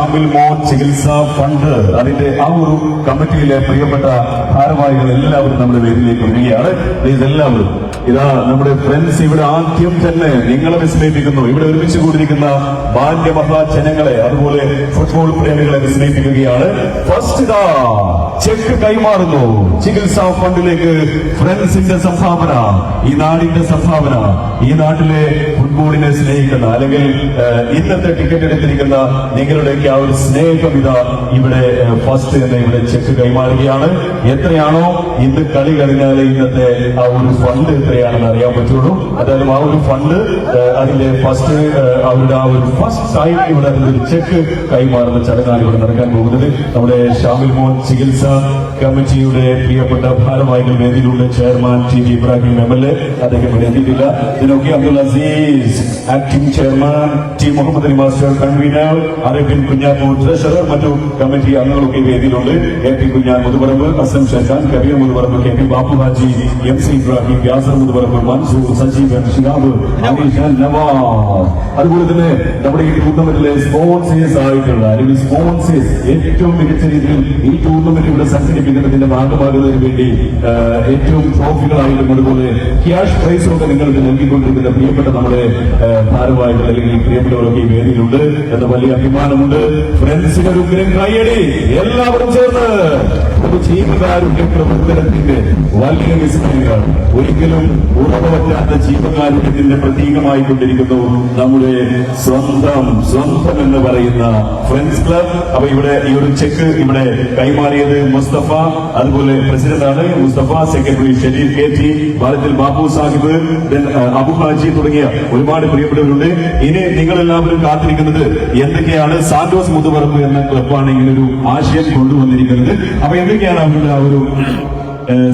ാമിൽ മോൻ ചികിത്സാ ഫണ്ട് അതിന്റെ ആ ഒരു കമ്മിറ്റിയിലെ പ്രിയപ്പെട്ട ഭാരവാഹികൾ എല്ലാവരും നമ്മുടെ വേദിയിലേക്ക് വരികയാണ്. Please എല്ലാവരും ഇതാ നമ്മുടെ ഫ്രണ്ട്സ് ഇവിടെ ആദ്യം തന്നെ നിങ്ങളെ വിസ്മയിപ്പിക്കുന്നു. ഇവിടെ ഒരുമിച്ച് കൂടിയിരിക്കുന്ന ബാല്യമഹാജനങ്ങളെ അതുപോലെ ഫുട്ബോൾ പ്രേമികളെ വിസ്മയിപ്പിക്കുകയാണ്. ഫസ്റ്റ് ഇതാ ചെക്ക് കൈമാറുന്നു. ചികിത്സാ ഫണ്ടിലേക്ക് ഫ്രണ്ട്സിന്റെ സംഭാവന ഈ നാടിന്റെ സംഭാവന ഈ നാട്ടിലെ ഫുട്ബോളിനെ സ്നേഹിക്കുന്ന അല്ലെങ്കിൽ ഇന്നത്തെ ടിക്കറ്റ് എടുത്തിരിക്കുന്ന നിങ്ങളുടെയൊക്കെ ആ ഒരു സ്നേഹം ഇതാ ഇവിടെ ഫസ്റ്റ് എന്ന ഇവിടെ ചെക്ക് കൈമാറുകയാണ്. എത്രയാണോ ഇന്ന് കളി കഴിഞ്ഞാൽ ഇന്നത്തെ ആ ഒരു ഫണ്ട് എത്രയാണെന്ന് അറിയാൻ പറ്റുള്ളൂ. അതായത് ആ ഒരു ഫണ്ട് അതിന്റെ ഫസ്റ്റ് അവരുടെ ആ ഒരു ഫസ്റ്റ് ടൈം ഇവിടെ ഒരു ചെക്ക് കൈമാറുന്ന ചടങ്ങാണ് ഇവിടെ നടക്കാൻ പോകുന്നത്. നമ്മുടെ ഷാമിൽ മോൻ ചികിത്സ കമ്മിറ്റിയുടെ പ്രിയപ്പെട്ട ഭാരവാഹികൾ വേദിയിലുണ്ട് chairman T G Ibrahim M L A അദ്ദേഹം ഇവിടെ എത്തിയിട്ടില്ല. ഇതിനൊക്കെ Abdul Aziz acting chairman T Muhammad Ali master convener Arabian Kunjappur treasurer മറ്റു കമ്മിറ്റി അംഗങ്ങളൊക്കെ വേദിയിലുണ്ട്. A P Kunjan Muthuparamba Azam Shekhan Kabeer Muthuparamba K P Bappu Haji M C Ibrahim Yasar Muthuparamba Mansoor Sajeevan Shihab അതുപോലെ തന്നെ നമ്മുടെ ഈ ടൂർണമെന്റിലെ sponsors ആയിട്ടുള്ള അല്ലെങ്കിൽ sponsors ഏറ്റവും മികച്ച രീതിയിൽ ഈ ടൂർണമെന്റ് ഇവിടെ സംഘടിപ്പിക്കുന്നതിന്റെ ഭാഗമാകുന്നതിന് വേണ്ടി ഏറ്റവും ട്രോഫികളായിട്ടും അതുപോലെ ക്യാഷ് പ്രൈസും ഒക്കെ നിങ്ങൾക്ക് നൽകിക്കൊണ്ടിരിക്കുന്ന പ്രിയപ്പെട്ട നമ്മുടെ ഭാരവാഹികൾ അല്ലെങ്കിൽ പ്രിയപ്പെട്ടവരൊക്കെ ഈ വേദിയിലുണ്ട്. എന്ന വലിയ അഭിമാനമുണ്ട്. ഫ്രണ്ട്സിന് ഒരു ഉഗ്രം കൈയടി. എല്ലാവരും ചേർന്ന്. ഒരു ജീവകാരുണ്യ പ്രവർത്തനത്തിന്റെ വലിയ വിസ്മയങ്ങൾ ഒരിക്കലും ഉറപ്പുവറ്റാത്ത ജീവകാരുണ്യത്തിന്റെ പ്രതീകമായി കൊണ്ടിരിക്കുന്നു നമ്മുടെ സ്വന്തം സ്വന്തം എന്ന് പറയുന്ന ഫ്രണ്ട്സ് ക്ലബ് അപ്പൊ ഇവിടെ ഈ ഒരു ചെക്ക് ഇവിടെ കൈമാറിയത് മുസ്തഫ അതുപോലെ പ്രസിഡന്റാണ് Mustafa secretary Sharif K T ഭാരത്തിൽ Babu Sahib Abu തുടങ്ങിയ ഒരുപാട് പ്രിയപ്പെട്ടവരുണ്ട്. ഇനി നിങ്ങൾ എല്ലാവരും കാത്തിരിക്കുന്നത് എന്തൊക്കെയാണ്? സാന്റോസ് മുതുപറമ്പ് എന്ന ക്ലബ്ബാണ് ഇങ്ങനെ ഒരു ആശയം കൊണ്ടുവന്നിരിക്കുന്നത്. അപ്പൊ എന്തൊക്കെയാണ് അവരുടെ ആ ഒരു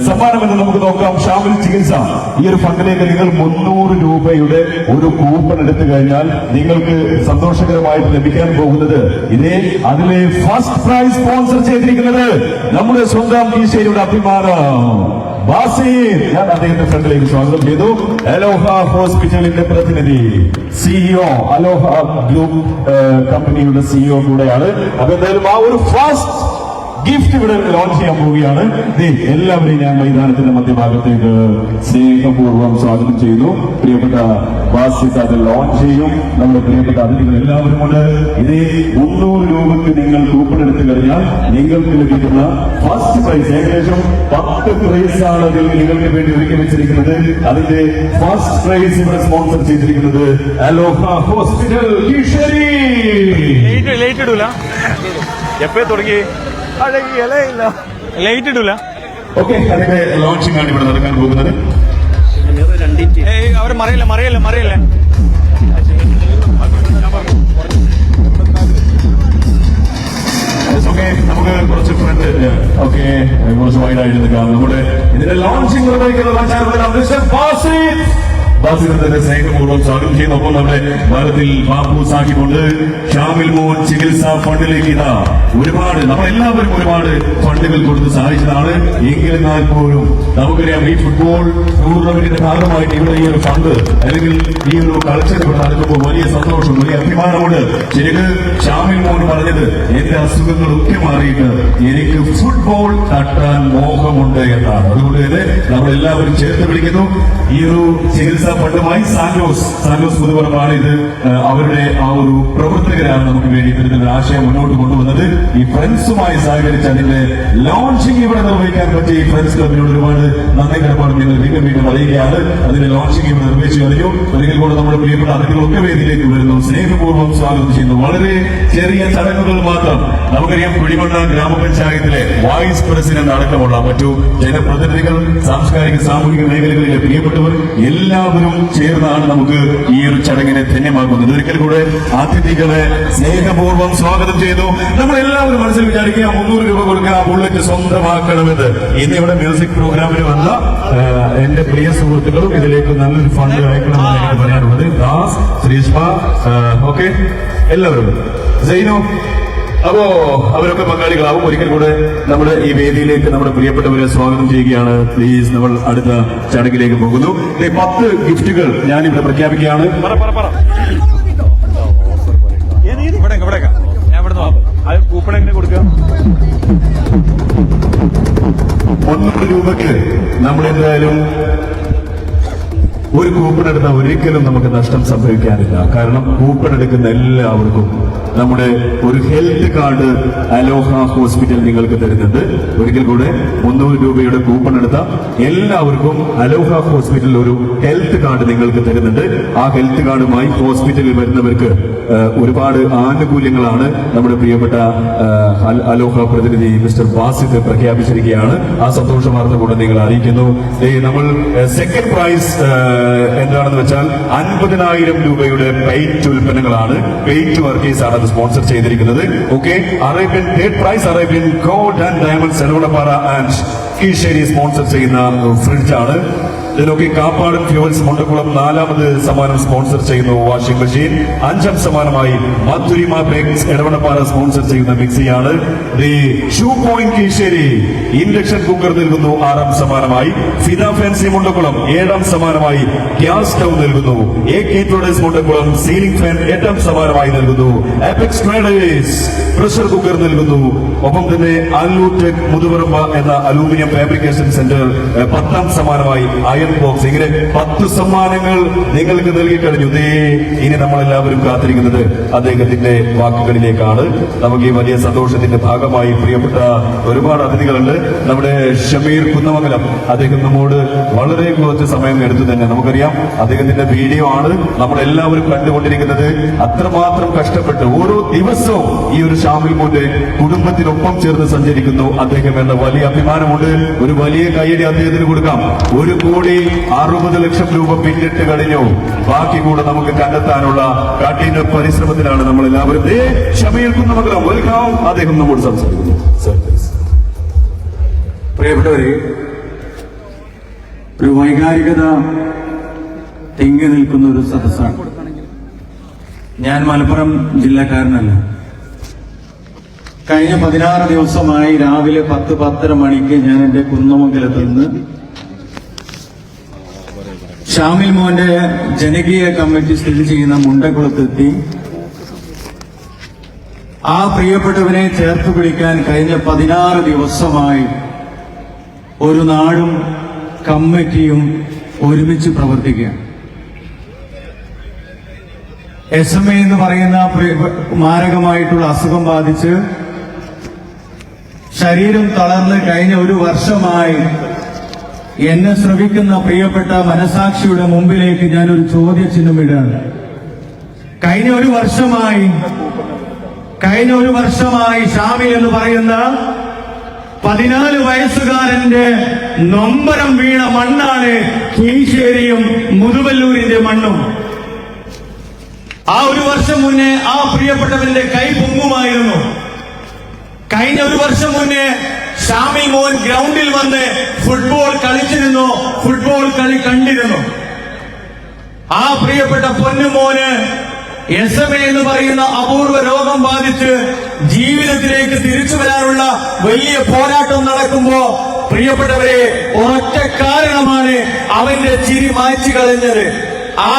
സമ്മാനമെന്ന് നമുക്ക് നോക്കാം. ഷാമിൽ ചികിത്സ. ഈ ഒരു ഫണ്ടിലേക്ക് നിങ്ങൾ മുന്നൂറ് രൂപയുടെ ഒരു കൂപ്പൺ എടുത്തു കഴിഞ്ഞാൽ നിങ്ങൾക്ക് സന്തോഷകരമായിട്ട് ലഭിക്കാൻ പോകുന്നത് ഇതേ അതിലെ ഫസ്റ്റ് പ്രൈസ് സ്പോൺസർ ചെയ്തിരിക്കുന്നത് നമ്മുടെ സ്വന്തം കീശേരിയുടെ അഭിമാനം. ബാസിർ ഞാൻ അദ്ദേഹത്തെ ഫ്രണ്ടിലേക്ക് സ്വാഗതം ചെയ്തു. അലോഹ ഹോസ്പിറ്റലിന്റെ പ്രതിനിധി സിഇഒ അലോഹ ഗ്രൂപ്പ് കമ്പനിയുടെ സിഇഒ കൂടെയാണ്. അപ്പൊ എന്തായാലും ആ ഒരു ഫസ്റ്റ് ഗിഫ്റ്റ് ഇവിടെ ലോഞ്ച് ചെയ്യാൻ പോവുകയാണ്. എല്ലാവരെയും ഞാൻ മൈതാനത്തിന്റെ മധ്യഭാഗത്തേക്ക് സ്നേഹപൂർവം സ്വാഗതം ചെയ്യുന്നു. പ്രിയപ്പെട്ട വാസിക്ക് അത് ലോഞ്ച് ചെയ്യും. നമ്മുടെ പ്രിയപ്പെട്ട അതിഥികൾ എല്ലാവരും കൊണ്ട് ഇതേ മുന്നൂറ് രൂപയ്ക്ക് നിങ്ങൾ കൂപ്പൺ എടുത്തു കഴിഞ്ഞാൽ നിങ്ങൾക്ക് ലഭിക്കുന്ന ഫസ്റ്റ് പ്രൈസ് ഏകദേശം പത്ത് പ്രൈസ് ആണ് അതിൽ നിങ്ങൾക്ക് വേണ്ടി ഒരുക്കി വെച്ചിരിക്കുന്നത്. അതിന്റെ ഫസ്റ്റ് പ്രൈസ് ഇവിടെ സ്പോൺസർ ചെയ്തിരിക്കുന്നത് അലോഹ ഹോസ്പിറ്റൽ കീഴ്ശേരി ലൈറ്റ് ഇടൂല. എപ്പോ തുടങ്ങി ലൈറ്റ് ഇടൂല. ലോഞ്ചിങ് ആണ് ഇവിടെ നടക്കാൻ പോകുന്നത്. അവർ മറിയല്ല മറിയല്ലേ മറിയല്ലേ? ഓക്കെ നമുക്ക് കുറച്ച് ഫ്രണ്ട് ഓക്കെ കുറച്ച് വൈഡായിട്ട് നിൽക്കാം. നമ്മുടെ ഇതിന്റെ ലോഞ്ചിങ് നിർവഹിക്കുന്ന ബാസിനെ സ്നേഹപൂർവം സ്വാഗതം ചെയ്യുന്നു. അപ്പോൾ നമ്മുടെ ഭാരത്തിൽ ബാബു സാഹിബുണ്ട്. ഷാമിൽ മോൻ ചികിത്സാ ഫണ്ടിലേക്ക് ഇതാ. ഒരുപാട് നമ്മളെല്ലാവരും ഒരുപാട് ഫണ്ടുകൾ കൊടുത്ത് സഹായിച്ചതാണ്. എങ്കിലെന്നാൽ പോലും നമുക്കറിയാം ഈ ഫുട്ബോൾ ടൂർണമെന്റിന്റെ ഭാഗമായിട്ട് ഇവിടെ ഈ ഒരു ഫണ്ട് അല്ലെങ്കിൽ ഈ ഒരു കൾച്ചർ നടക്കുമ്പോൾ വലിയ സന്തോഷം വലിയ അഭിമാനമുണ്ട്. ശരിക്ക് ഷാമിൽ മോൻ പറഞ്ഞത് എന്റെ അസുഖങ്ങളൊക്കെ മാറിയിട്ട് എനിക്ക് ഫുട്ബോൾ തട്ടാൻ മോഹമുണ്ട് എന്നാണ്. അതുകൊണ്ട് തന്നെ നമ്മളെല്ലാവരും ചേർത്ത് പിടിക്കുന്നു. ഈ ഒരു ചികിത്സാ ഫണ്ടുമായി സാന്റോസ് സാന്റോസ് പുതുപറമ്പാണ് ഇത് അവരുടെ ആ ഒരു പ്രവർത്തകരാണ് നമുക്ക് വേണ്ടി ഇത്തരത്തിലൊരു ആശയം മുന്നോട്ട് കൊണ്ടുവന്നത്. ഈ ഫ്രണ്ട്സുമായി സഹകരിച്ച് അതിന്റെ ലോഞ്ചിങ് ഇവിടെ നിർവഹിക്കാൻ പറ്റിയ ഈ ഫ്രണ്ട്സ് ക്ലബിനോട് ഒരുപാട് നന്ദി കടപ്പാട് ഞങ്ങൾ വീണ്ടും വീണ്ടും അറിയുകയാണ് അതിന്റെ ലോഞ്ചിങ് ഇവിടെ നിർവഹിച്ചു കഴിഞ്ഞു. ഒരിക്കൽ കൂടെ നമ്മുടെ പ്രിയപ്പെട്ട അതിഥികളൊക്കെ വേദിയിലേക്ക് വരുന്നു. സ്നേഹപൂർവം സ്വാഗതം ചെയ്യുന്നു. വളരെ ചെറിയ ചടങ്ങുകൾ മാത്രം. നമുക്കറിയാം കുഴിമണ്ണ ഗ്രാമപഞ്ചായത്തിലെ വൈസ് പ്രസിഡന്റ് അടക്കമുള്ള മറ്റു ജനപ്രതിനിധികൾ സാംസ്കാരിക സാമൂഹിക മേഖലകളിലെ പ്രിയപ്പെട്ടവർ എല്ലാവരും ചേർന്നാണ് നമുക്ക് ഈ ഒരു ചടങ്ങിനെ ധന്യമാക്കുന്നത്. ഒരിക്കൽ കൂടെ അതിഥികളെ സ്നേഹപൂർവം സ്വാഗതം ചെയ്തു. നമ്മൾ എല്ലാവരും മനസ്സിൽ വിചാരിക്കുക മുന്നൂറ് രൂപ കൊടുക്കുക ബുള്ളറ്റ് സ്വന്തമാക്കണമെന്ന്. ഇന്ന് ഇവിടെ മ്യൂസിക് പ്രോഗ്രാമിന് വന്ന എന്റെ പ്രിയ സുഹൃത്തുക്കളും ഇതിലേക്ക് നല്ലൊരു ഫണ്ട് അയക്കണമെന്ന് പറയാനുള്ളത്. ദാസ് ശ്രീഷ്മ ഓക്കെ? എല്ലാവരും. സൈനോ അപ്പോ അവരൊക്കെ പങ്കാളികളാവും. ഒരിക്കൽ കൂടെ നമ്മുടെ ഈ വേദിയിലേക്ക് നമ്മുടെ പ്രിയപ്പെട്ടവരെ സ്വാഗതം ചെയ്യുകയാണ്. പ്ലീസ് നമ്മൾ അടുത്ത ചടങ്ങിലേക്ക് പോകുന്നു. പത്ത് ഗിഫ്റ്റുകൾ ഞാൻ ഇവിടെ പ്രഖ്യാപിക്കുകയാണ് കൂപ്പൺ എങ്ങനെ രൂപക്ക് നമ്മൾ എന്തായാലും ഒരു കൂപ്പൺ എടുത്താൽ ഒരിക്കലും നമുക്ക് നഷ്ടം സംഭവിക്കാനില്ല. കാരണം കൂപ്പൺ എടുക്കുന്ന എല്ലാവർക്കും നമ്മുടെ ഒരു ഹെൽത്ത് കാർഡ് അലോഹ ഹോസ്പിറ്റൽ നിങ്ങൾക്ക് തരുന്നുണ്ട്. ഒരിക്കൽ കൂടെ മുന്നൂറ് രൂപയുടെ കൂപ്പൺ എടുത്ത എല്ലാവർക്കും അലോഹ ഹോസ്പിറ്റലിൽ ഒരു ഹെൽത്ത് കാർഡ് നിങ്ങൾക്ക് തരുന്നുണ്ട്. ആ ഹെൽത്ത് കാർഡുമായി ഹോസ്പിറ്റലിൽ വരുന്നവർക്ക് ഒരുപാട് ആനുകൂല്യങ്ങളാണ് നമ്മുടെ പ്രിയപ്പെട്ട അലോഹ പ്രതിനിധി മിസ്റ്റർ ബാസിത്ത് പ്രഖ്യാപിച്ചിരിക്കുകയാണ്. ആ സന്തോഷ വാർത്ത കൂടെ നിങ്ങൾ അറിയിക്കുന്നു. നമ്മൾ സെക്കൻഡ് പ്രൈസ് എന്താണെന്ന് വെച്ചാൽ അൻപതിനായിരം രൂപയുടെ പെയിറ്റ് ഉൽപ്പന്നങ്ങളാണ്. പെയിറ്റ് വർക്കേഴ്സ് ആണ് അത് സ്പോൺസർ ചെയ്തിരിക്കുന്നത്. Okay Arabian third prize Arabian gold and diamond സെലവടപ്പാറ and Keeshery sponsor ചെയ്യുന്ന ഫ്രിഡ്ജാണ് ഇതിലൊക്കെ കാപ്പാട് ഫ്യൂവൽസ് മുണ്ടക്കുളം നാലാമത് സമ്മാനം സ്പോൺസർ ചെയ്യുന്നു വാഷിംഗ് മെഷീൻ. അഞ്ചാം സമ്മാനമായി മധുരിമ ബേക്സ് ഇടവണപ്പാറ സ്പോൺസർ ചെയ്യുന്ന മിക്സിയാണ്. ഷൂ കീശേരി ഇൻഡക്ഷൻ കുക്കർ നൽകുന്നു ആറാം സമ്മാനമായി. ഫിദ ഫാൻസി മുണ്ടക്കുളം ഏഴാം സമ്മാനമായി ഗ്യാസ് സ്റ്റൗ നൽകുന്നു. A K traders Mundakkulam ceiling fan എട്ടാം സമ്മാനമായി നൽകുന്നു. അപെക്സ് ട്രേഡേഴ്സ് പ്രഷർ കുക്കർ നൽകുന്നു. ഒപ്പം തന്നെ അല്ലൂടെക് മുതുവറമ്പ എന്ന അലൂമിനിയം ഫാബ്രിക്കേഷൻ സെന്റർ പത്താം സമ്മാനമായി അയൺ ബോക്സ് ഇങ്ങനെ പത്ത് സമ്മാനങ്ങൾ നിങ്ങൾക്ക് നൽകി കഴിഞ്ഞു. ദേ ഇനി നമ്മൾ എല്ലാവരും കാത്തിരിക്കുന്നത് അദ്ദേഹത്തിന്റെ വാക്കുകളിലേക്കാണ്. നമുക്ക് ഈ വലിയ സന്തോഷത്തിന്റെ ഭാഗമായി പ്രിയപ്പെട്ട ഒരുപാട് അതിഥികളുണ്ട്. നമ്മുടെ ഷമീർ കുന്നമംഗലം അദ്ദേഹം നമ്മോട് വളരെ കുറച്ച് സമയം എടുത്തു തന്നെ. നമുക്കറിയാം അദ്ദേഹത്തിന്റെ വീഡിയോ ആണ് നമ്മൾ എല്ലാവരും കണ്ടുകൊണ്ടിരിക്കുന്നത്. അത്രമാത്രം കഷ്ടപ്പെട്ട് ഓരോ ദിവസവും ഈ ഒരു ഷാമിൽ മോന്റെ കുടുംബത്തിനൊപ്പം ചേർന്ന് സഞ്ചരിക്കുന്നു. അദ്ദേഹം എന്ന വലിയ അഭിമാനമുണ്ട്. ഒരു വലിയ കയ്യടി അദ്ദേഹത്തിന് കൊടുക്കാം. ഒരു കോടി അറുപത് ലക്ഷം രൂപ പിന്നിട്ട് കഴിഞ്ഞു. ബാക്കി കൂടെ നമുക്ക് കണ്ടെത്താനുള്ള കഠിന പരിശ്രമത്തിലാണ് നമ്മൾ എല്ലാവരും ക്ഷമയേൽക്കുന്ന ഷമീർ വെൽക്കാം അദ്ദേഹം നമ്മോട് സംസാരിക്കുന്നു. പ്രിയപ്പെട്ടവര് ഒരു വൈകാരികത തിങ്ങി നിൽക്കുന്ന ഒരു സദസ്സാണ്. ഞാൻ മലപ്പുറം ജില്ലക്കാരനല്ല. കഴിഞ്ഞ പതിനാറ് ദിവസമായി രാവിലെ പത്ത് പത്തര മണിക്ക് ഞാൻ എന്റെ കുന്നമംഗലത്ത് നിന്ന് ഷാമിൽ മോന്റെ ജനകീയ കമ്മിറ്റി സ്ഥിതി ചെയ്യുന്ന മുണ്ടക്കുളത്തെത്തി ആ പ്രിയപ്പെട്ടവനെ ചേർത്ത് പിടിക്കാൻ കഴിഞ്ഞ പതിനാറ് ദിവസമായി ഒരു നാടും കമ്മിറ്റിയും ഒരുമിച്ച് പ്രവർത്തിക്കുകയാണ്. എസ് എം എ എന്ന് പറയുന്ന മാരകമായിട്ടുള്ള അസുഖം ബാധിച്ച് ശരീരം തളർന്ന് കഴിഞ്ഞ ഒരു വർഷമായി എന്നെ ശ്രവിക്കുന്ന പ്രിയപ്പെട്ട മനസാക്ഷിയുടെ മുമ്പിലേക്ക് ഞാൻ ഒരു ചോദ്യചിഹ്നം ഇടാണ് കഴിഞ്ഞ ഒരു വർഷമായി കഴിഞ്ഞ ഒരു വർഷമായി ഷാമിൽ എന്ന് പറയുന്ന പതിനാല് വയസ്സുകാരന്റെ നൊമ്പരം വീണ മണ്ണാണ് കീശേരിയും മുതുവല്ലൂരിന്റെ മണ്ണും. ആ ഒരു വർഷം മുന്നേ ആ പ്രിയപ്പെട്ടവന്റെ കൈ പൊങ്ങുമായിരുന്നു. കഴിഞ്ഞ ഒരു വർഷം മുന്നേ ഷാമിൽ മോൻ ഗ്രൗണ്ടിൽ വന്ന് ഫുട്ബോൾ കളിച്ചിരുന്നു. ഫുട്ബോൾ കളി കണ്ടിരുന്നു. ആ പ്രിയപ്പെട്ട പൊന്നുമോന് എസ് എം എ എന്ന് പറയുന്ന അപൂർവ രോഗം ബാധിച്ച് ജീവിതത്തിലേക്ക് തിരിച്ചു വരാനുള്ള വലിയ പോരാട്ടം നടക്കുമ്പോ പ്രിയപ്പെട്ടവരെ ഒരൊറ്റ കാരണമാണ് അവന്റെ ചിരി മായ്ച്ചു കളഞ്ഞത്. ആ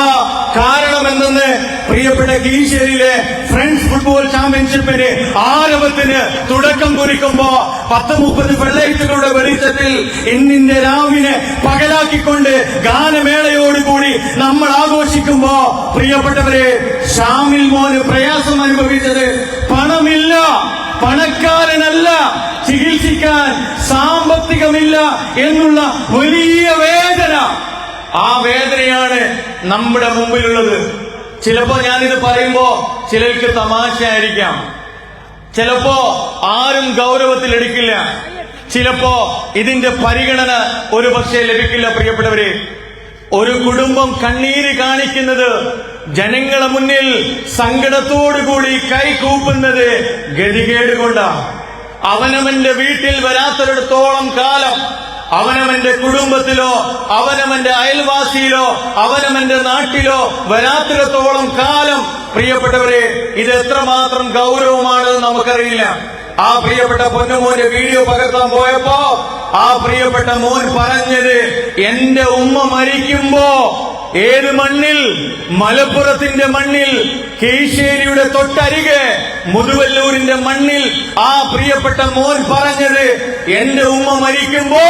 കാരണം എന്തെന്ന് പ്രിയപ്പെട്ട ഗീശേരിയിലെ ഫ്രണ്ട്സ് ഫുട്ബോൾ ചാമ്പ്യൻഷിപ്പിന് ആരവത്തിന് തുടക്കം കുറിക്കുമ്പോ പത്ത് മുപ്പത് വെള്ളയിത്തുകളുടെ വെളിച്ചത്തിൽ ഇന്നിന്റെ രാവിനെ പകലാക്കിക്കൊണ്ട് ഗാനമേളയോടുകൂടി നമ്മൾ ആഘോഷിക്കുമ്പോ പ്രിയപ്പെട്ടവരെ ഷാമിൽ മോന് പ്രയാസം അനുഭവിച്ചത് പണമില്ല പണക്കാരനല്ല ചികിത്സിക്കാൻ സാമ്പത്തികമില്ല എന്നുള്ള വലിയ വേദന. ആ വേദനയാണ് നമ്മുടെ മുമ്പിലുള്ളത്. ചിലപ്പോ ഞാനിത് പറയുമ്പോ ചിലർക്ക് തമാശയായിരിക്കാം. ചിലപ്പോ ആരും ഗൗരവത്തിൽ എടുക്കില്ല. ചിലപ്പോ ഇതിന്റെ പരിഗണന ഒരു പക്ഷേ ലഭിക്കില്ല പ്രിയപ്പെട്ടവരെ. ഒരു കുടുംബം കണ്ണീര് കാണിക്കുന്നത് ജനങ്ങളെ മുന്നിൽ സങ്കടത്തോടുകൂടി കൈകൂപ്പുന്നത് ഗതികേട് കൊണ്ടാണ്. അവനവന്റെ വീട്ടിൽ വരാത്തിടത്തോളം കാലം അവനവന്റെ കുടുംബത്തിലോ അവനവന്റെ അയൽവാസിയിലോ അവനവന്റെ നാട്ടിലോ വരാത്തിടത്തോളം കാലം പ്രിയപ്പെട്ടവരെ ഇത് എത്രമാത്രം ഗൗരവമാണെന്ന് നമുക്കറിയില്ല. ആ പ്രിയപ്പെട്ട പൊന്നുമോന്റെ വീഡിയോ പകർത്താൻ പോയപ്പോ ആ പ്രിയപ്പെട്ട മോൻ പറഞ്ഞത് എന്റെ ഉമ്മ മരിക്കുമ്പോ ഏത് മണ്ണിൽ? മലപ്പുറത്തിന്റെ മണ്ണിൽ കീശേരിയുടെ തൊട്ടരികെ മുതുവല്ലൂരിന്റെ മണ്ണിൽ? ആ പ്രിയപ്പെട്ട മോൻ പറഞ്ഞത് എന്റെ ഉമ്മ മരിക്കുമ്പോ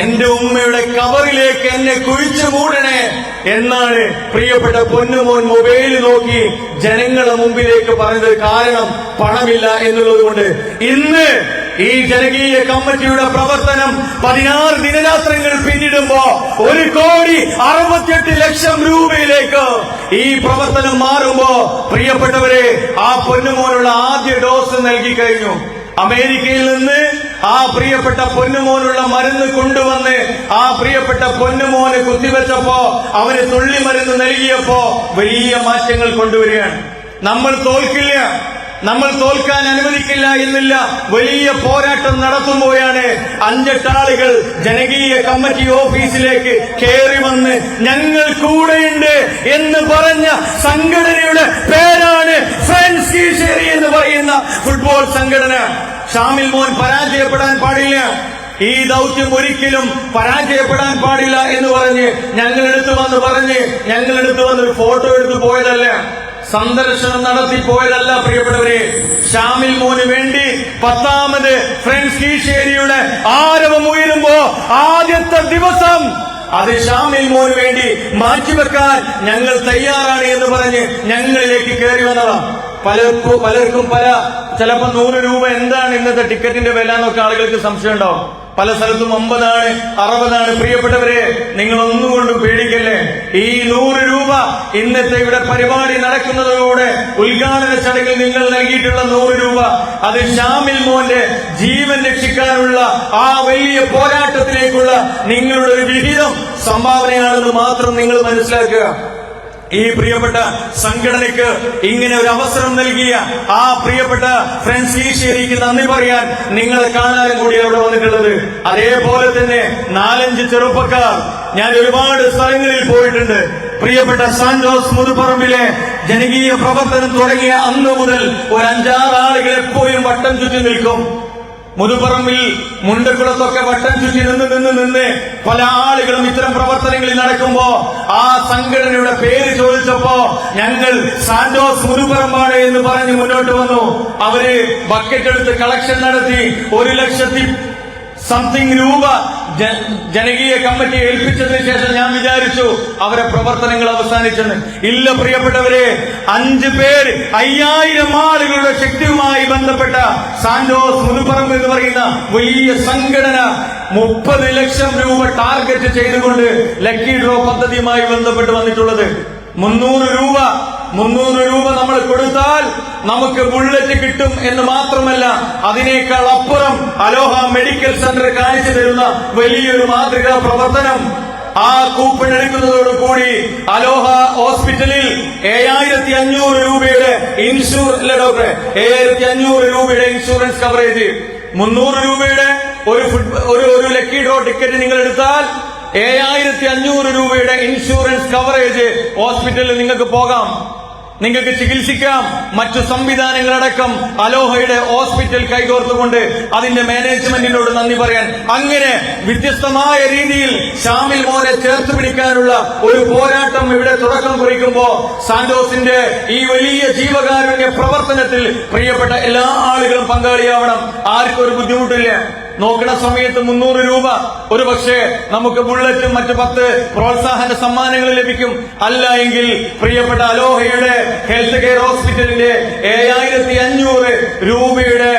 എന്റെ ഉമ്മയുടെ കവറിലേക്ക് എന്നെ കുഴിച്ചു മൂടണേ എന്നാണ് പ്രിയപ്പെട്ട പൊന്നുമോൻ മൊബൈൽ നോക്കി ജനങ്ങളുടെ മുമ്പിലേക്ക് പറഞ്ഞത് കാരണം പണമില്ല എന്നുള്ളത് കൊണ്ട്. ഇന്ന് ഈ ജനകീയ കമ്മിറ്റിയുടെ പ്രവർത്തനം പതിനാറ് ദിനരാത്രങ്ങൾ പിന്നിടുമ്പോ ഒരു കോടി അറുപത്തിയെട്ട് ലക്ഷം രൂപയിലേക്ക് ഈ പ്രവർത്തനം മാറുമ്പോ പ്രിയപ്പെട്ടവരെ ആ പൊന്നുമോനുള്ള ആദ്യ ഡോസ് നൽകി കഴിഞ്ഞു. അമേരിക്കയിൽ നിന്ന് ആ പ്രിയപ്പെട്ട പൊന്നുമോനുള്ള മരുന്ന് കൊണ്ടുവന്ന് ആ പ്രിയപ്പെട്ട പൊന്നുമോന് കുത്തിവെച്ചപ്പോ അവന് തുള്ളി മരുന്ന് നൽകിയപ്പോ വലിയ മാറ്റങ്ങൾ കൊണ്ടുവരികയാണ്. നമ്മൾ തോൽക്കില്ല. നമ്മൾ തോൽക്കാൻ അനുവദിക്കില്ല എന്നില്ല. വലിയ പോരാട്ടം നടത്തുമ്പോഴാണ് അഞ്ചെട്ടാളുകൾ ജനകീയ കമ്മിറ്റി ഓഫീസിലേക്ക് കയറി വന്ന് ഞങ്ങൾ കൂടെയുണ്ട് എന്ന് പറഞ്ഞ സംഘടനയുടെ പേരാണ് ഫ്രണ്ട്സ് എന്ന് പറയുന്ന ഫുട്ബോൾ സംഘടന. ഷാമിൽ മോൻ പരാജയപ്പെടാൻ പാടില്ല. ഈ ദൗത്യം ഒരിക്കലും പരാജയപ്പെടാൻ പാടില്ല എന്ന് പറഞ്ഞ് ഞങ്ങളെടുത്ത് വന്ന് പറഞ്ഞ് ഞങ്ങളെടുത്ത് വന്ന് ഒരു ഫോട്ടോ എടുത്ത് പോയതല്ല. സന്ദർശനം നടത്തി പോയതല്ല പ്രിയപ്പെട്ടവരെ. ഷാമിൽ മോന് വേണ്ടി പത്താമത് ഫ്രണ്ട്സ് കീശേരിയുടെ ആരവം ഉയരുമ്പോ ആദ്യത്തെ ദിവസം അത് ഷാമിൽ മോന് വേണ്ടി മാറ്റിവെക്കാൻ ഞങ്ങൾ തയ്യാറാണ് എന്ന് പറഞ്ഞ് ഞങ്ങളിലേക്ക് കയറി വന്നതാണ് പലർക്കും പലർക്കും പല ചിലപ്പോ നൂറ് രൂപ എന്താണ് ഇന്നത്തെ ടിക്കറ്റിന്റെ വില എന്നൊക്കെ ആളുകൾക്ക് സംശയം ഉണ്ടാവും പല സ്ഥലത്തും അമ്പതാണ് അറുപതാണ്. പ്രിയപ്പെട്ടവരെ നിങ്ങൾ ഒന്നുകൊണ്ടും പേടിക്കല്ലേ? ഈ നൂറ് രൂപ ഇന്നത്തെ ഇവിടെ പരിപാടി നടക്കുന്നതോടെ ഉദ്ഘാടന ചടങ്ങിൽ നിങ്ങൾ നൽകിയിട്ടുള്ള നൂറ് രൂപ അത് ഷാമിൽ മോന്റെ ജീവൻ രക്ഷിക്കാനുള്ള ആ വലിയ പോരാട്ടത്തിലേക്കുള്ള നിങ്ങളുടെ ഒരു വിഹിതം സംഭാവനയാണെന്ന് മാത്രം നിങ്ങൾ മനസ്സിലാക്കുക. ഈ പ്രിയപ്പെട്ട സംഘടനയ്ക്ക് ഇങ്ങനെ ഒരു അവസരം നൽകിയ ആ പ്രിയപ്പെട്ട ഫ്രണ്ട്സ് ഈശ്വരിക്ക് നന്ദി പറയാൻ നിങ്ങളെ കാണാനും കൂടി അവിടെ വന്നിട്ടുള്ളത്. അതേപോലെ തന്നെ നാലഞ്ച് ചെറുപ്പക്കാർ ഞാൻ ഒരുപാട് സ്ഥലങ്ങളിൽ പോയിട്ടുണ്ട്. പ്രിയപ്പെട്ട സാൻജോസ് മുതുപറമ്പിലെ ജനകീയ പ്രവർത്തനം തുടങ്ങിയ അന്ന് മുതൽ ഒരു അഞ്ചാറ് ആളുകൾ എപ്പോഴും വട്ടം ചുറ്റി നിൽക്കും. മുതുപറമ്പിൽ മുണ്ടക്കുളത്തൊക്കെ വട്ടം ചുറ്റി നിന്ന് നിന്ന് നിന്ന് പല ആളുകളും ഇത്തരം പ്രവർത്തനങ്ങളിൽ നടക്കുമ്പോ ആ സംഘടനയുടെ പേര് ചോദിച്ചപ്പോ ഞങ്ങൾ സാന്റോസ് മുതുപറമ്പാണ് എന്ന് പറഞ്ഞ് മുന്നോട്ട് വന്നു. അവർ ബക്കറ്റ് എടുത്ത് കളക്ഷൻ നടത്തി ഒരു ലക്ഷത്തി സംതിങ് രൂപ ജനകീയ കമ്മിറ്റി ഏൽപ്പിച്ചതിന് ശേഷം ഞാൻ വിചാരിച്ചു അവരെ പ്രവർത്തനങ്ങൾ അവസാനിച്ചെന്ന്. ഇല്ല പ്രിയപ്പെട്ടവരെ അഞ്ച് പേര് അയ്യായിരം ആളുകളുടെ ശക്തിയുമായി ബന്ധപ്പെട്ട സാന്റോസ് മുതുപറമ്പ് എന്ന് പറയുന്ന വലിയ സംഘടന മുപ്പത് ലക്ഷം രൂപ ടാർഗറ്റ് ചെയ്തുകൊണ്ട് ലക്കി ഡ്രോ പദ്ധതിയുമായി ബന്ധപ്പെട്ട് വന്നിട്ടുള്ളത്. മുന്നൂറ് രൂപ മുന്നൂറ് രൂപ നമ്മൾ കൊടുത്താൽ നമുക്ക് ബുള്ളറ്റ് കിട്ടും എന്ന് മാത്രമല്ല അതിനേക്കാൾ അപ്പുറം അലോഹ മെഡിക്കൽ സെന്റർ കാണിച്ചു തരുന്ന വലിയൊരു മാതൃകാ പ്രവർത്തനം. ആ കൂപ്പൺ എടുക്കുന്നതോടുകൂടി അലോഹ ഹോസ്പിറ്റലിൽ ഏഴായിരത്തി അഞ്ഞൂറ് രൂപയുടെ ഇൻഷുറൻസ് ഡോക്ടറെ ഏഴായിരത്തി അഞ്ഞൂറ് രൂപയുടെ ഇൻഷുറൻസ് കവറേജ് മുന്നൂറ് രൂപയുടെ ഒരു ഒരു ഒരു ലക്കി ഡ്രോ ടിക്കറ്റ് നിങ്ങൾ എടുത്താൽ ഏഴായിരത്തി അഞ്ഞൂറ് രൂപയുടെ ഇൻഷുറൻസ് കവറേജ് ഹോസ്പിറ്റലിൽ നിങ്ങൾക്ക് പോകാം. നിങ്ങൾക്ക് ചികിത്സിക്കാം. മറ്റു സംവിധാനങ്ങളടക്കം അലോഹയുടെ ഹോസ്പിറ്റൽ കൈകോർത്തുകൊണ്ട് അതിന്റെ മാനേജ്മെന്റിനോട് നന്ദി പറയാൻ അങ്ങനെ വ്യത്യസ്തമായ രീതിയിൽ ഷാമിൽ മോനെ ചേർത്ത് പിടിക്കാനുള്ള ഒരു പോരാട്ടം ഇവിടെ തുടക്കം കുറിക്കുമ്പോൾ സാന്റോസിന്റെ ഈ വലിയ ജീവകാരുണ്യ പ്രവർത്തനത്തിൽ പ്രിയപ്പെട്ട എല്ലാ ആളുകളും പങ്കാളിയാവണം. ആർക്കും ഒരു ബുദ്ധിമുട്ടില്ല. നോക്കണ സമയത്ത് മുന്നൂറ് രൂപ. ഒരു പക്ഷേ നമുക്ക് ബുള്ളറ്റും മറ്റു പത്ത് പ്രോത്സാഹന സമ്മാനങ്ങൾ ലഭിക്കും. അല്ല എങ്കിൽ പ്രിയപ്പെട്ട അലോഹയുടെ ഹെൽത്ത് കെയർ ഹോസ്പിറ്റലിന്റെ ഏഴായിരത്തി അഞ്ഞൂറ് രൂപയുടെ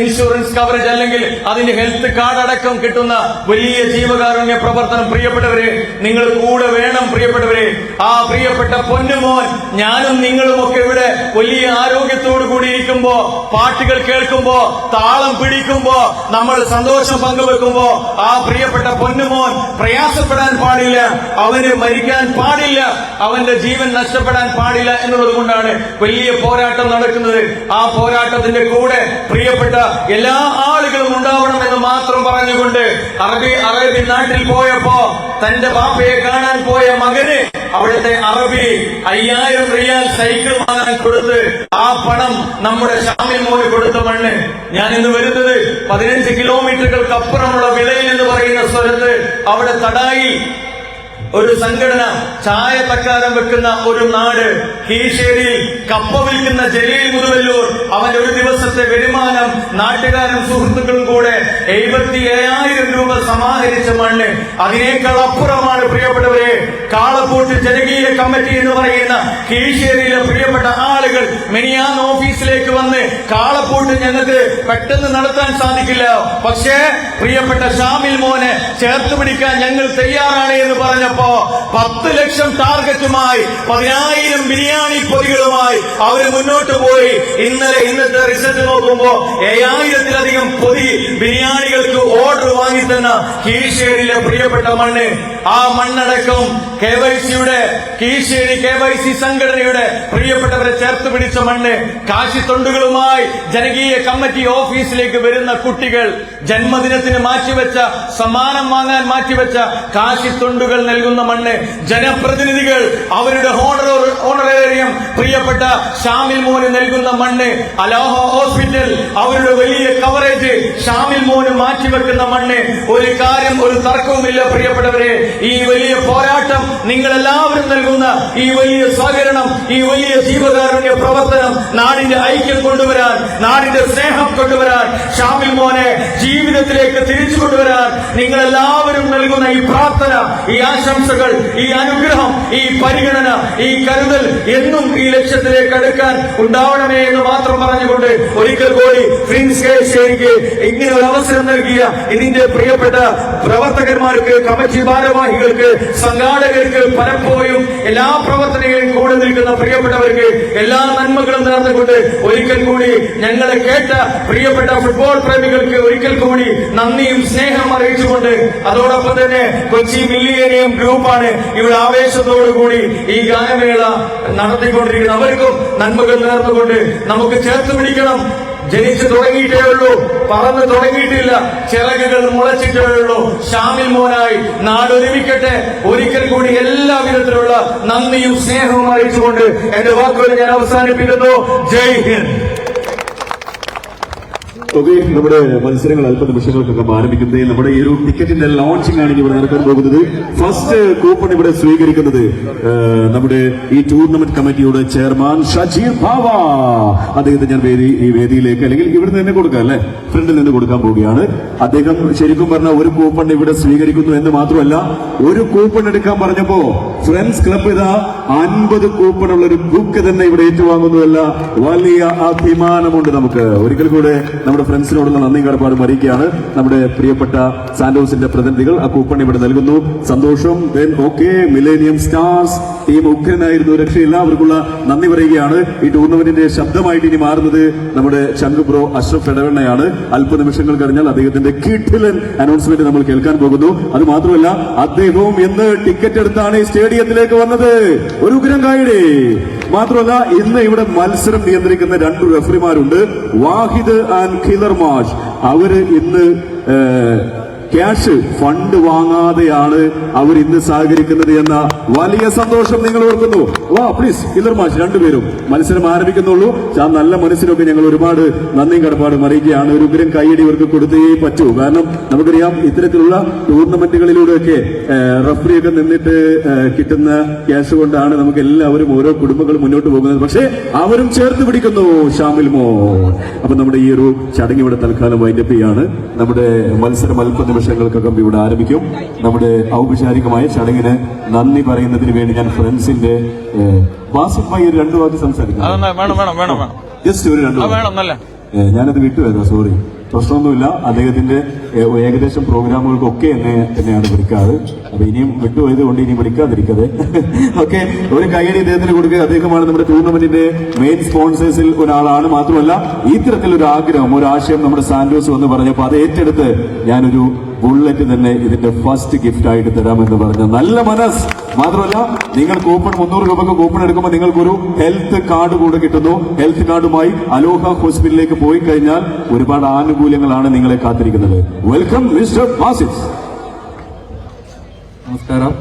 ഇൻഷുറൻസ് കവറേജ് അല്ലെങ്കിൽ അതിന്റെ ഹെൽത്ത് കാർഡ് അടക്കം കിട്ടുന്ന വലിയ ജീവകാരുണ്യ പ്രവർത്തനം പ്രിയപ്പെട്ടവരെ നിങ്ങൾ കൂടെ വേണം പ്രിയപ്പെട്ടവരെ. ആ പ്രിയപ്പെട്ട പൊന്നുമോൻ ഞാനും നിങ്ങളും ഒക്കെ ഇവിടെ വലിയ ആരോഗ്യത്തോടു കൂടി ഇരിക്കുമ്പോ പാട്ടുകൾ കേൾക്കുമ്പോ താളം പിടിക്കുമ്പോ നമ്മൾ സന്തോഷം പങ്കുവെക്കുമ്പോ ആ പ്രിയപ്പെട്ട പൊന്നുമോൻ പ്രയാസപ്പെടാൻ പാടില്ല അവന് മരിക്കാൻ പാടില്ല അവന്റെ ജീവൻ നഷ്ടപ്പെടാൻ പാടില്ല എന്നുള്ളത് കൊണ്ടാണ് വലിയ പോരാട്ടം നടക്കുന്നത്. ആ പോരാട്ടത്തിന്റെ കൂടെ പ്രിയപ്പെട്ട എല്ലാ ആളുകളും ഉണ്ടാവണം എന്ന് മാത്രം പറഞ്ഞുകൊണ്ട് അറബി അറേബ്യൻ നാട്ടിൽ പോയപ്പോ തന്റെ ബാപ്പയെ കാണാൻ പോയ മകന് അവിടുത്തെ അറബി അയ്യായിരം റിയാൽ സൈക്കിൾ വാങ്ങാൻ കൊടുത്ത് ആ പണം നമ്മുടെ ഷാമിൽ മോന് കൊടുത്ത മണ്ണ്. ഞാൻ ഇന്ന് വരുന്നത് പതിനഞ്ച് കിലോമീറ്ററുകൾക്ക് അപ്പുറമുള്ള വിളയിൽ എന്ന് പറയുന്ന സ്ഥലത്ത്. അവിടെ തടായി ഒരു സംഘടന ചായ തക്കാരം വെക്കുന്ന ഒരു നാട് കീശേരിയിൽ കപ്പ വിൽക്കുന്ന ജലീൽ മുതുവല്ലൂർ അവൻ ഒരു ദിവസത്തെ വരുമാനം നാട്ടുകാരും സുഹൃത്തുക്കളും കൂടെ എഴുപത്തി ഏഴായിരം രൂപ സമാഹരിച്ച മണ്ണ്. അതിനേക്കാൾ അപ്പുറമാണ് പ്രിയപ്പെട്ടവരെ കാളപ്പൂട്ട് ജനകീയ കമ്മിറ്റി എന്ന് പറയുന്ന കീശേരിയിലെ പ്രിയപ്പെട്ട ആളുകൾ മിനിയാന്ന് ഓഫീസിലേക്ക് വന്ന് കാളപ്പൂട്ട് ഞങ്ങൾക്ക് പെട്ടെന്ന് നടത്താൻ സാധിക്കില്ല. പക്ഷേ പ്രിയപ്പെട്ട ഷാമിൽ മോനെ ചേർത്ത് പിടിക്കാൻ ഞങ്ങൾ തയ്യാറാണ് എന്ന് പറഞ്ഞപ്പോ പത്ത് ലക്ഷം ടാർഗറ്റുമായി പതിനായിരം ബിരിയാണി പൊതികളുമായി അവർ മുന്നോട്ട് പോയി. ഇന്നലെ ഇന്നത്തെ റിസൾട്ട് നോക്കുമ്പോ ഏഴായിരത്തിലധികം പൊതി ബിരിയാണികൾക്ക് ഓർഡർ വാങ്ങി തന്ന കീഴ്ശേരിയിലെ പ്രിയപ്പെട്ട മണ്ണ്. ആ മണ്ണടക്കം കെ വൈ സിയുടെ കീഴ്ശേരി കെ വൈ സി സംഘടനയുടെ പ്രിയപ്പെട്ടവരെ ചേർത്ത് പിടിച്ച മണ്ണ് കാശിത്തൊണ്ടുകളുമായി ജനകീയ കമ്മിറ്റി ഓഫീസിലേക്ക് വരുന്ന കുട്ടികൾ ജന്മദിനത്തിന് മാറ്റിവെച്ച സമ്മാനം വാങ്ങാൻ മാറ്റിവെച്ച കാശിത്തൊണ്ടുകൾ നൽകുന്ന മണ്ണ് ജനപ്രതിനിധികൾ അവരുടെ ഹോണർ ഓണറേറിയം പ്രിയപ്പെട്ട ഷാമിൽ മോന് നൽകുന്ന മണ്ണ് അലോഹ ഹോസ്പിറ്റൽ അവരുടെ വലിയ കവറേജ് ഷാമിൽ മോന് മാറ്റിവെക്കുന്ന മണ്ണ്. ഒരു കാര്യം ഒരു തർക്കവുമില്ല പ്രിയപ്പെട്ടവരെ. ഈ വലിയ പോരാട്ടം നിങ്ങൾ എല്ലാവരും നൽകുന്ന ഈ വലിയ സഹകരണം ഈ വലിയ ജീവകാരുണ്യ പ്രവർത്തനം നാടിന്റെ ഐക്യം കൊണ്ടുവരാൻ നാടിന്റെ സ്നേഹം കൊണ്ടുവരാൻ ഷാമിൽ മോനെ ജീവിതത്തിലേക്ക് തിരിച്ചു കൊണ്ടുവരാൻ നിങ്ങൾ എല്ലാവരും നൽകുന്ന ഈ പ്രാർത്ഥന ഈ ആശംസകൾ ഈ അനുഗ്രഹം ഈ പരിഗണന ഈ കരുതൽ എന്നും ഈ ലക്ഷ്യത്തിലേക്ക് അടുക്കാൻ ഉണ്ടാവണമേ എന്ന് മാത്രം പറഞ്ഞുകൊണ്ട് ഒരിക്കൽ കൂടി പ്രിൻസ് കെ ശേരിക്ക് ഇങ്ങനെ ഒരു അവസരം നൽകിയ ഇതിന്റെ പ്രിയപ്പെട്ട പ്രവർത്തകന്മാർക്ക് കമ്മിറ്റി ഭാരവാഹികൾക്ക് സംഘാടകർക്ക് പലപ്പോഴും എല്ലാ പ്രവർത്തനങ്ങളും കൂടെ നിൽക്കുന്ന പ്രിയപ്പെട്ടവർക്ക് എല്ലാ നന്മകളും നേർന്നുകൊണ്ട് ഒരിക്കൽ കൂടി ഞങ്ങളെ കേട്ട പ്രിയപ്പെട്ട ഫുട്ബോൾ പ്രേമികൾക്ക് ഒരിക്കൽ കൂടി നന്ദിയും സ്നേഹം അറിയിച്ചുകൊണ്ട് അതോടൊപ്പം തന്നെ കൊച്ചി മില്ലിയനിയം ഗ്രൂപ്പാണ് ഇവിടെ ആവേശത്തോടുകൂടി ഈ ഗാനമേള നടത്തിക്കൊണ്ടിരിക്കുന്നത്. അവർക്കും നന്മകൾ നേർന്നുകൊണ്ട് നമുക്ക് ചേർത്ത് പിടിക്കണം. ജനിച്ചു തുടങ്ങിയിട്ടേ ഉള്ളൂ. പറന്നു തുടങ്ങിയിട്ടില്ല. ചിറകുകൾ മുളച്ചിട്ടേ ഉള്ളൂ. ഷാമിൽ മോനായി നാടൊരുമിക്കട്ടെ. ഒരിക്കൽ കൂടി എല്ലാ വിധത്തിലുള്ള നന്ദിയും സ്നേഹവും അറിയിച്ചുകൊണ്ട് എന്റെ വാക്കുകൾ ഞാൻ അവസാനിപ്പിക്കുന്നു. ജയ് ഹിന്ദ്. ഓക്കെ നമ്മുടെ മത്സരങ്ങൾ അല്പ നിമിഷങ്ങൾക്കൊക്കെ ആരംഭിക്കുന്നത് നമ്മുടെ ഈ ഒരു ടിക്കറ്റിന്റെ ലോഞ്ചിങ് ആണ് ഇവിടെ നടക്കാൻ പോകുന്നത്. ഫസ്റ്റ് കൂപ്പൺ ഇവിടെ സ്വീകരിക്കുന്നത് നമ്മുടെ ഈ ടൂർണമെന്റ് കമ്മിറ്റിയുടെ ചെയർമാൻ ഷജീർ ഭാവ അദ്ദേഹത്തെ ഞാൻ വേദി ഈ വേദിയിലേക്ക് അല്ലെങ്കിൽ ഇവിടുന്ന് തന്നെ കൊടുക്കാം അല്ലെ? ഫ്രണ്ടിൽ നിന്ന് കൊടുക്കാൻ പോവുകയാണ്. അദ്ദേഹം ശരിക്കും പറഞ്ഞ ഒരു കൂപ്പൺ ഇവിടെ സ്വീകരിക്കുന്നു എന്ന് മാത്രമല്ല ഒരു കൂപ്പൺ എടുക്കാൻ പറഞ്ഞപ്പോ ഫ്രണ്ട്സ് ക്ലബ് ഇതാ അൻപത് കൂപ്പൺ ഉള്ള ഒരു ബുക്ക് തന്നെ ഇവിടെ ഏറ്റുവാങ്ങുന്നതല്ല വലിയ അഭിമാനമുണ്ട് നമുക്ക്. ഒരിക്കൽ കൂടെ നമ്മുടെ ഫ്രണ്ട്സിനോടുള്ള നന്ദി കടപ്പാടും അറിയിക്കുകയാണ് നമ്മുടെ പ്രിയപ്പെട്ട സാന്റോസിന്റെ പ്രതിനിധികൾ ആ കൂപ്പൺ ഇവിടെ നൽകുന്നു. സന്തോഷം. മിലേനിയം സ്റ്റാർസ് ടീം ഉഗ്രനായിരുന്നു. രക്ഷ എല്ലാവർക്കുള്ള നന്ദി പറയുകയാണ്. ഈ ടൂർണമെന്റിന്റെ ശബ്ദമായിട്ട് ഇനി മാറുന്നത് നമ്മുടെ ചങ്ക് ബ്രോ അഷ്റഫ് അല്പ നിമിഷങ്ങൾ കഴിഞ്ഞാൽ അദ്ദേഹത്തിന്റെ കിട്ടിലൻ അനൗൺസ്മെന്റ് നമ്മൾ കേൾക്കാൻ പോകുന്നു. അത് മാത്രമല്ല അദ്ദേഹവും ഇന്ന് ടിക്കറ്റ് എടുത്താണ് ഈ സ്റ്റേഡിയത്തിലേക്ക് വന്നത്. ഒരു ഉഗ്രം കായിടെ മാത്രമല്ല ഇന്ന് ഇവിടെ മത്സരം നിയന്ത്രിക്കുന്ന രണ്ട് റെഫറിമാരുണ്ട് വാഹിദ് ആൻഡ് ഖിലർ മാഷ്. അവർ ഇന്ന് ക്യാഷ് ഫണ്ട് വാങ്ങാതെയാണ് അവർ ഇന്ന് സഹകരിക്കുന്നത് എന്ന വലിയ സന്തോഷം നിങ്ങൾ ഓർക്കുന്നു. വാ പ്ലീസ് കില്ലർ മാഷ് രണ്ടുപേരും മത്സരം ആരംഭിക്കുന്നുള്ളൂ. ആ നല്ല മനസ്സിനൊക്കെ ഞങ്ങൾ ഒരുപാട് നന്ദിയും കടപ്പാടും അറിയിക്കുകയാണ്. ഒരു ഉഗ്രം കൈയടി ഇവർക്ക് കൊടുത്തേ പറ്റൂ. കാരണം നമുക്കറിയാം ഇത്തരത്തിലുള്ള ടൂർണമെന്റുകളിലൂടെയൊക്കെ റഫറിയൊക്കെ നിന്നിട്ട് കിട്ടുന്ന ക്യാഷ് കൊണ്ടാണ് നമുക്ക് എല്ലാവരും ഓരോ കുടുംബങ്ങളും മുന്നോട്ട് പോകുന്നത്. പക്ഷേ അവരും ചേർത്ത് പിടിക്കുന്നു ഷാമിൽ മോ. അപ്പൊ നമ്മുടെ ഈ ഒരു ചടങ്ങ് ഇവിടെ തൽക്കാലം വൈൻഡപ്പ് ചെയ്യാണ്. നമ്മുടെ മത്സരം അല്പ നിമിഷങ്ങൾക്കകം ഇവിടെ ആരംഭിക്കും. നമ്മുടെ ഔപചാരികമായ ചടങ്ങിന് നന്ദി പറയുന്നതിന് വേണ്ടി ഞാൻ ഫ്രണ്ട്സിന്റെ വാസിഫായി ഒരു രണ്ടു വാക്ക് സംസാരിക്കാം ജസ്റ്റ് ഒരു രണ്ടു ഞാനത് വിട്ടുവരുന്നു സോറി. പ്രശ്നമൊന്നുമില്ല. അദ്ദേഹത്തിന്റെ ഏകദേശം പ്രോഗ്രാമുകൾക്കൊക്കെ എന്നെ തന്നെയാണ് വിളിക്കാറ്. അപ്പൊ ഇനിയും വിട്ടുപോയത് കൊണ്ട് ഇനി വിളിക്കാതിരിക്കതെ. ഓക്കെ ഒരു കൈയടി ഇദ്ദേഹത്തിന് കൊടുക്കുക. അദ്ദേഹമാണ് നമ്മുടെ ടൂർണമെന്റിന്റെ മെയിൻ സ്പോൺസേഴ്സിൽ ഒരാളാണ്. മാത്രമല്ല ഇത്തരത്തിലൊരു ആഗ്രഹം ഒരു ആശയം നമ്മുടെ സാന്റോസ് വന്ന് പറഞ്ഞപ്പോൾ അത് ഏറ്റെടുത്ത് ഞാനൊരു ബുള്ളറ്റ് തന്നെ ഇതിന്റെ ഫസ്റ്റ് ഗിഫ്റ്റ് ആയിട്ട് തരാമെന്ന് പറഞ്ഞ നല്ല മനസ്സ്. മാത്രമല്ല നിങ്ങൾ കൂപ്പൺ മുന്നൂറ് രൂപക്ക് കൂപ്പൺ എടുക്കുമ്പോൾ നിങ്ങൾക്കൊരു ഹെൽത്ത് കാർഡ് കൂടെ കിട്ടുന്നു. ഹെൽത്ത് കാർഡുമായി അലോഹ ഹോസ്പിറ്റലിലേക്ക് പോയി കഴിഞ്ഞാൽ ഒരുപാട് ആനുകൂല്യങ്ങളാണ് നിങ്ങളെ കാത്തിരിക്കുന്നത്. വെൽക്കം മിസ്റ്റർ ബാസിസ് നമസ്കാരം.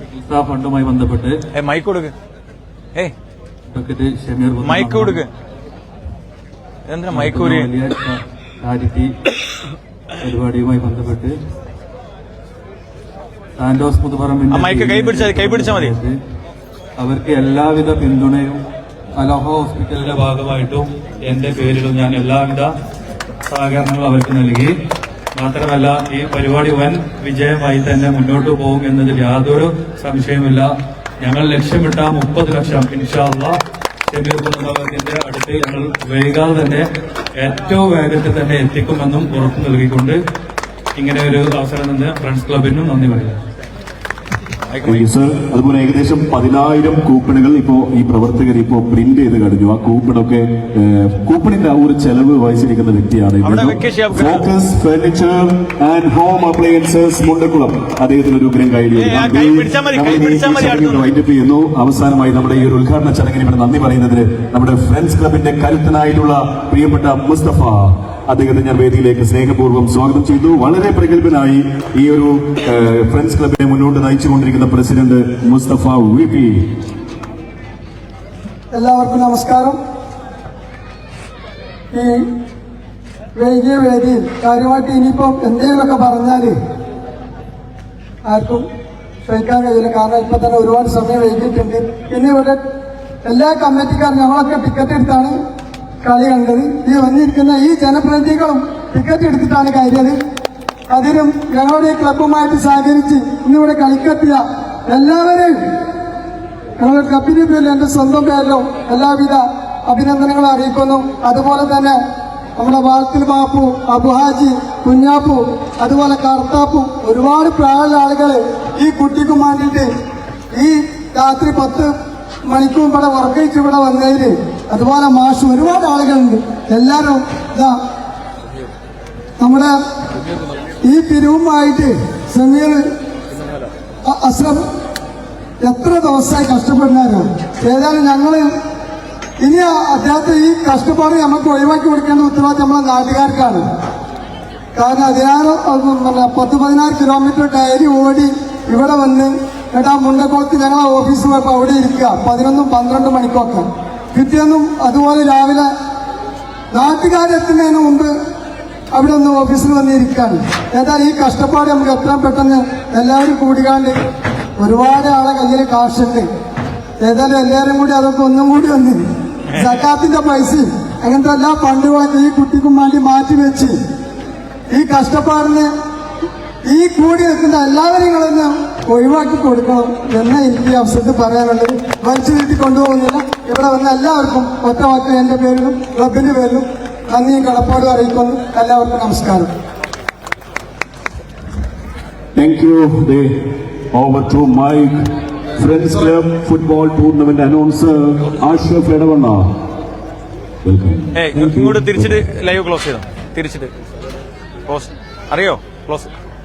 ചികിത്സാ ഫണ്ടുമായി ബന്ധപ്പെട്ട് മൈക്ക് കൊടുക്ക്. ഷമീർ മൈക്ക് കൊടുക്ക്. എന്തിനാ ചാരിറ്റി പരിപാടിയുമായി ബന്ധപ്പെട്ട് സാന്റോസ് മൈക്ക് മതി. അവർക്ക് എല്ലാവിധ പിന്തുണയും അലോഹ ഹോസ്പിറ്റലിന്റെ ഭാഗമായിട്ടും എന്റെ പേരിലും ഞാൻ എല്ലാവിധ സഹകരണങ്ങളും അവർക്ക് നൽകി. മാത്രമല്ല ഈ പരിപാടി വൻ വിജയമായി തന്നെ മുന്നോട്ട് പോകും എന്നതിൽ യാതൊരു സംശയമില്ല ഞങ്ങൾ ലക്ഷ്യമിട്ട മുപ്പത് ലക്ഷം ഇൻഷാല്ല കുടുംബത്തിന്റെ അടുത്ത് ഞങ്ങൾ വൈകാതെ തന്നെ ഏറ്റവും വേഗത്തിൽ തന്നെ എത്തിക്കുമെന്നും ഉറപ്പ് നൽകിക്കൊണ്ട് ഇങ്ങനെ ഒരു അവസരം തന്നെ ഫ്രണ്ട്സ് ക്ലബിനും നന്ദി പറയാം Sir. അതുപോലെ ഏകദേശം പതിനായിരം കൂപ്പണുകൾ ഇപ്പോ ഈ പ്രവർത്തകർ ഇപ്പോ പ്രിന്റ് ചെയ്ത് കഴിഞ്ഞു. ആ കൂപ്പണൊക്കെ കൂപ്പണിന്റെ ആ ഒരു ചെലവ് വഹിച്ചിരിക്കുന്ന വ്യക്തിയാണ് focus furniture and home appliances Mundakkulam അദ്ദേഹത്തിന് ഒരു ഉഗ്രം കഴിഞ്ഞു. വൈൻഡപ്പ് ചെയ്യുന്നു. അവസാനമായി നമ്മുടെ ഈ ഒരു ഉദ്ഘാടന ചടങ്ങിന് ഇവിടെ നന്ദി പറയുന്നതിന് നമ്മുടെ ഫ്രണ്ട്സ് ക്ലബിന്റെ കരുത്തനായിട്ടുള്ള പ്രിയപ്പെട്ട മുസ്തഫ അദ്ദേഹത്തെ ഞാൻ വേദിയിലേക്ക് സ്നേഹപൂർവം സ്വാഗതം ചെയ്തു. വളരെ പ്രഗത്ഭനായി ഈ ഒരു ഫ്രണ്ട്സ് ക്ലബിനെ മുന്നോട്ട് നയിച്ചുകൊണ്ടിരിക്കുന്ന പ്രസിഡന്റ് മുസ്തഫ വി പി എല്ലാവർക്കും നമസ്കാരം. ഈ വൈകിയ വേദിയിൽ കാര്യമായിട്ട് ഇനിയിപ്പം എന്തെങ്കിലുമൊക്കെ പറഞ്ഞാൽ ആർക്കും ക്ഷയിക്കാൻ കഴിയില്ല. കാരണം ഇപ്പൊ തന്നെ ഒരുപാട് സമയം വൈകിയിട്ടുണ്ട്. പിന്നെ ഇവിടെ എല്ലാ കമ്മിറ്റിക്കാരും ഞങ്ങളൊക്കെ ടിക്കറ്റ് എടുത്താണ്. കളി കണ്ടത്. ഈ വന്നിരിക്കുന്ന ഈ ജനപ്രതിനിധികളും ടിക്കറ്റ് എടുത്തിട്ടാണ് കയറിയത്. അതിനും ഞങ്ങളുടെ ക്ലബുമായിട്ട് സഹകരിച്ച് ഇന്നിവിടെ കളിക്കെത്തിയ എല്ലാവരെയും ഞങ്ങളുടെ കപ്പിന്റെ പേരിൽ എന്റെ സ്വന്തം പേരിലും എല്ലാവിധ അഭിനന്ദനങ്ങളും അറിയിക്കുന്നു. അതുപോലെ തന്നെ നമ്മുടെ വാൾത്തിൽ ബാപ്പു അബുഹാജി കുഞ്ഞാപ്പു അതുപോലെ കർത്താപ്പു ഒരുപാട് പ്രായമുള്ള ആളുകൾ ഈ കുട്ടിക്കും വേണ്ടിയിട്ട് ഈ രാത്രി പത്ത് മണിക്കൂർ ഇവിടെ വർക്ക് ചെയ്ത് ഇവിടെ വന്നതിൽ അതുപോലെ മാഷ് ഒരുപാട് ആളുകളുണ്ട്. എല്ലാവരും ഇതാ നമ്മുടെ ഈ പിരിവുമായിട്ട് സമീർ അസ്രം എത്ര ദിവസമായി കഷ്ടപ്പെടുന്നവരാണ് ഏതായാലും ഞങ്ങൾ ഇനി അദ്ദേഹത്തെ ഈ കഷ്ടപ്പാട് നമുക്ക് ഒഴിവാക്കി കൊടുക്കേണ്ട ഉത്തരവാദിത്തം നമ്മളെ നാട്ടുകാർക്കാണ്. കാരണം അതിനാറ് പത്ത് പതിനാറ് കിലോമീറ്റർ ഡയറി ഓടി ഇവിടെ വന്ന് എന്നിട്ട് ആ മുണ്ടക്കുളത്ത് ഞങ്ങളെ ഓഫീസിൽ പോയപ്പോൾ അവിടെ ഇരിക്കുക. പതിനൊന്നും പന്ത്രണ്ട് മണിക്കൊക്കെ. പിറ്റേന്നും അതുപോലെ രാവിലെ നാട്ടുകാരെത്തുന്നതിന് മുമ്പ് അവിടെ ഒന്ന് ഓഫീസിൽ വന്നിരിക്കുകയാണ് ഏതായാലും ഈ കഷ്ടപ്പാട് നമുക്ക് എത്രയും പെട്ടെന്ന് എല്ലാവരും കൂടിക്കാണ്ട് ഒരുപാട് ആളെ കയ്യിൽ കാശുണ്ട്. ഏതായാലും എല്ലാവരും കൂടി അതൊക്കെ ഒന്നും കൂടി വന്നി സക്കാത്തിന്റെ പൈസയും അങ്ങനത്തെ എല്ലാ ഫണ്ടുകളൊക്കെ ഈ കുട്ടിക്കും വേണ്ടി മാറ്റി വെച്ച് ഈ കഷ്ടപ്പാടിന് ഈ കൂടി നിൽക്കുന്ന എല്ലാവരെയും ഒഴിവാക്കി കൊടുക്കണം എന്ന് എനിക്ക് ഈ അവസരത്തിൽ പറയാനുള്ളത്. വലിച്ചു നീട്ടി കൊണ്ടുപോകുന്നില്ല. ഇവിടെ വന്ന എല്ലാവർക്കും ഒറ്റ വാക്ക് എന്റെ പേരിലും ക്ലബിന്റെ പേരിലും നന്ദിയും കടപ്പാടും അറിയിക്കുന്നു. എല്ലാവർക്കും നമസ്കാരം. Thank you. the over to Mike. Friends Club Football Tournament announcer Ashraf Edavanna. Welcome. Hey, ഇങ്ങോട്ട് തിരിച്ചിട്ട് ലൈവ് ക്ലോസ് ചെയ്തോ? തിരിച്ചിട്ട്. ക്ലോസ് അറിയോ? ക്ലോസ്